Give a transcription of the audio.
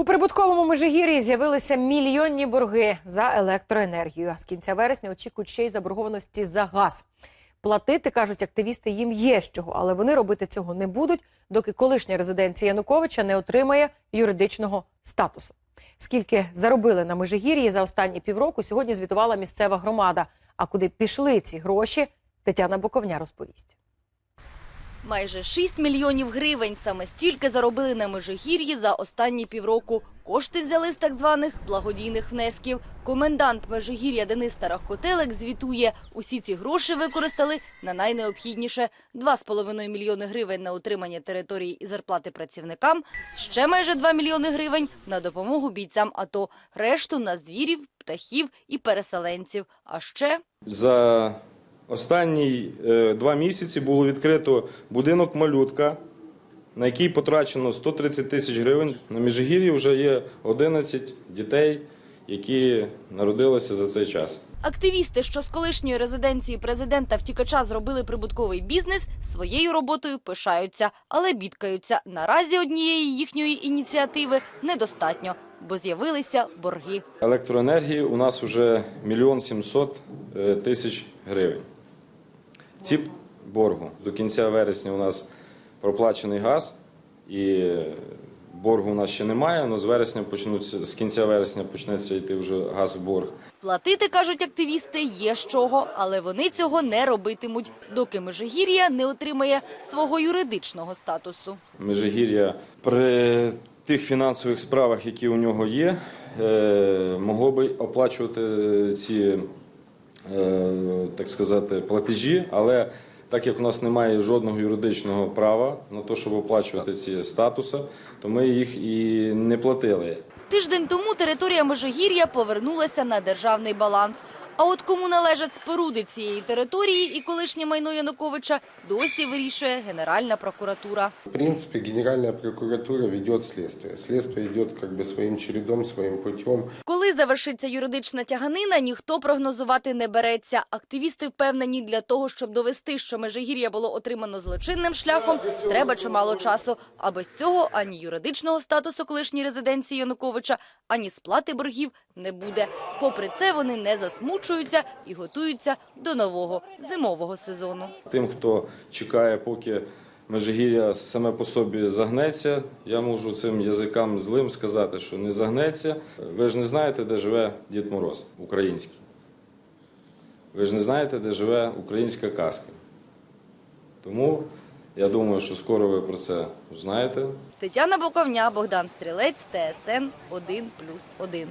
У прибутковому Межигір'ї з'явилися мільйонні борги за електроенергію. А з кінця вересня очікують ще й заборгованості за газ. Платити, кажуть активісти, їм є з чого, але вони робити цього не будуть, доки колишня резиденція Януковича не отримає юридичного статусу. Скільки заробили на Межигір'ї за останні півроку, сьогодні звітувала місцева громада. А куди пішли ці гроші, Тетяна Боковня розповість. Майже 6 мільйонів гривень саме стільки заробили на Межигір'ї за останні півроку. Кошти взяли з так званих благодійних внесків. Комендант Межигір'я Денис Тарахкотелек звітує, усі ці гроші використали на найнеобхідніше – 2,5 мільйони гривень на утримання території і зарплати працівникам, ще майже 2 мільйони гривень на допомогу бійцям АТО, решту на звірів, птахів і переселенців. А ще За останні е, два місяці було відкрито будинок малютка, на який потрачено 130 тисяч гривень. На Міжгір'ї вже є 11 дітей, які народилися за цей час. Активісти, що з колишньої резиденції президента втікача зробили прибутковий бізнес, своєю роботою пишаються, але бідкаються. Наразі однієї їхньої ініціативи недостатньо, бо з'явилися борги. Електроенергії у нас вже мільйон 700 е, тисяч гривень. Ці боргу до кінця вересня у нас проплачений газ, і боргу у нас ще немає, але з вересня почнуться з кінця вересня почнеться йти вже газ в борг. Платити, кажуть активісти, є з чого, але вони цього не робитимуть, доки Межигір'я не отримає свого юридичного статусу. Межигір'я при тих фінансових справах, які у нього є, е, могло би оплачувати ці, е, так сказати, платежі, але так як у нас немає жодного юридичного права на те, щоб оплачувати ці статуси, то ми їх і не платили. Тиждень тому територія Межигір'я повернулася на державний баланс. А от кому належать споруди цієї території і колишнє майно Януковича, досі вирішує Генеральна прокуратура. В принципе, Генеральная прокуратура ведет следствие. Следствие идет как бы своим чередом, своим путем. Коли завершиться юридична тяганина, ніхто прогнозувати не береться. Активісти впевнені, для того, щоб довести, що Межигір'я було отримано злочинним шляхом, треба чимало часу. А без цього ані юридичного статусу колишньої резиденції Януковича, ані сплати боргів не буде. Попри це, вони не засмучуються і готуються до нового зимового сезону. Тим, хто чекає, поки Межигір'я саме по собі загнеться, я можу цим язикам злим сказати, що не загнеться. Ви ж не знаєте, де живе Дід Мороз український. Ви ж не знаєте, де живе українська казка. Тому я думаю, що скоро ви про це узнаєте. Тетяна Боковня, Богдан Стрілець, ТСН 1+,1.